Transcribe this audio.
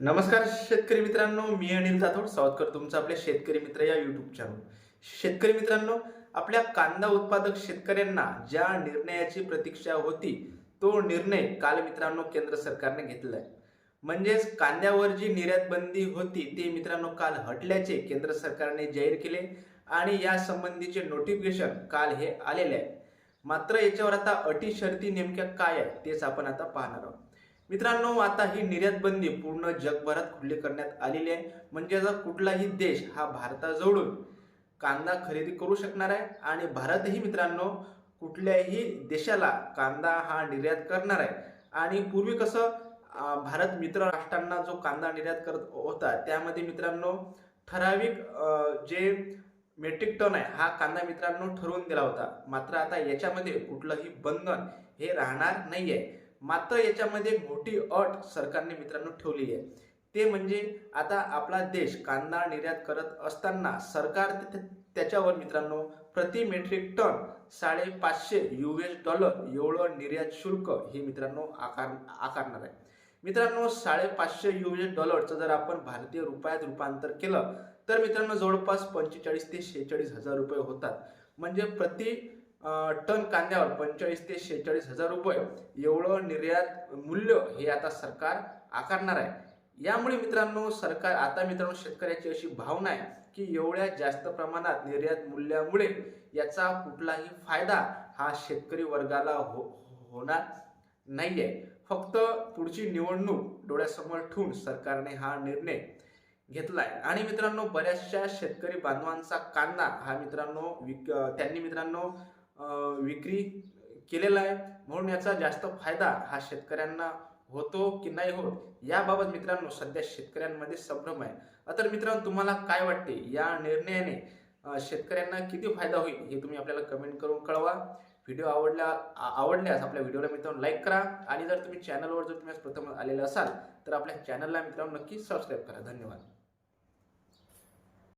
नमस्कार शेतकरी मित्रांनो मी अनिल जाधव. स्वागत करतो तुमचं आपल्या शेतकरी मित्र या युट्यूब चॅनल शेतकरी मित्रांनो आपल्या कांदा उत्पादक शेतकऱ्यांना ज्या निर्णयाची प्रतीक्षा होती तो निर्णय काल मित्रांनो केंद्र सरकारने घेतला आहे म्हणजेच कांद्यावर जी निर्यात बंदी होती ते मित्रांनो काल हटल्याचे केंद्र सरकारने जाहीर केले आणि या संबंधीचे नोटिफिकेशन काल हे आलेले आहे. मात्र याच्यावर आता अटी शर्ती नेमक्या काय आहे तेच आपण आता पाहणार आहोत. मित्रांनो आता ही निर्यात बंदी पूर्ण जगभरात खुली करण्यात आलेली आहे. म्हणजे कुठलाही देश हा भारताजवळून कांदा खरेदी करू शकणार आहे आणि भारतही मित्रांनो कुठल्याही देशाला कांदा हा निर्यात करणार आहे. आणि पूर्वी कसं भारत मित्र राष्ट्रांना जो कांदा निर्यात करत होता त्यामध्ये मित्रांनो ठराविक जे मेट्रिक टन आहे हा कांदा मित्रांनो ठरवून दिला होता. मात्र आता याच्यामध्ये कुठलंही बंधन हे राहणार नाही आहे मात्र याच्यामध्ये मोठी अट सरकारने मित्रांनो ठेवलेली आहे. ते म्हणजे आता आपला देश कांदा निर्यात करत असताना सरकार त्याच्यावर मित्रांनो प्रति मेट्रिक टन साडेपाचशे यू एस डॉलर एवढं निर्यात शुल्क हे मित्रांनो आकार आकारणार आहे. मित्रांनो साडेपाचशे यू एस डॉलरचं जर आपण भारतीय रुपयात रूपांतर केलं तर मित्रांनो जवळपास पंचेचाळीस ते शेहेचाळीस हजार रुपये होतात. म्हणजे प्रति टन कांद्यावर पंचेचाळीस ते शेहेचाळीस हजार रुपये एवढं निर्यात मूल्य हे आता सरकार आकारणार आहे. यामुळे मित्रांनो सरकार आता मित्रांनो शेतकऱ्याची अशी भावना आहे की एवढ्या जास्त प्रमाणात निर्यात मूल्यामुळे याचा कुठलाही फायदा हा शेतकरी वर्गाला हो होणार नाहीये. फक्त पुढची निवडणूक डोळ्यासमोर ठेवून सरकारने हा निर्णय घेतलाय. आणि मित्रांनो बऱ्याचशा शेतकरी बांधवांचा कांदा हा मित्रांनो विक त्यांनी मित्रांनो विक्री केलेला आहे. म्हणून याचा जास्त फायदा हा शेतकऱ्यांना होतो की नाही होत याबाबत मित्रांनो सध्या शेतकऱ्यांमध्ये संभ्रम आहे. तर मित्रांनो तुम्हाला काय वाटते? या निर्णयाने शेतकऱ्यांना किती फायदा होईल हे तुम्ही आपल्याला कमेंट करून कळवा. व्हिडिओ आवडला आ- आवडल्यास आपल्या व्हिडिओला मित्रांनो लाईक करा. आणि जर तुम्ही चॅनलवर जर तुम्ही प्रथम आलेले असाल तर आपल्या चॅनलला मित्रांनो नक्की सबस्क्राईब करा. धन्यवाद.